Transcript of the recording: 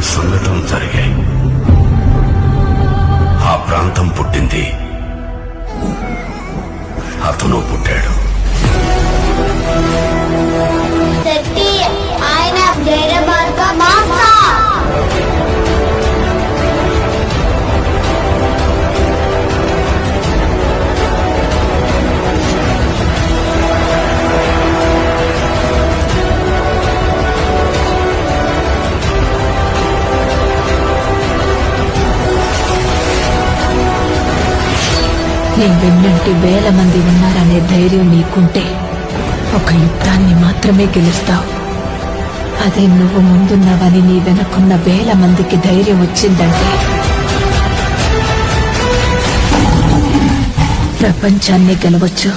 రెండు సంఘటనలు జరిగాయి. ఆ ప్రాంతం పుట్టింది. అతను పుట్టాడు. నీ వెన్నంటి వేల మంది ఉన్నారనే ధైర్యం నీకుంటే ఒక యుద్ధాన్ని మాత్రమే గెలుస్తావు. అదే నువ్వు ముందున్నావని నీ వెనకున్న వేల మందికి ధైర్యం వచ్చిందంటే ప్రపంచాన్ని గెలవచ్చు.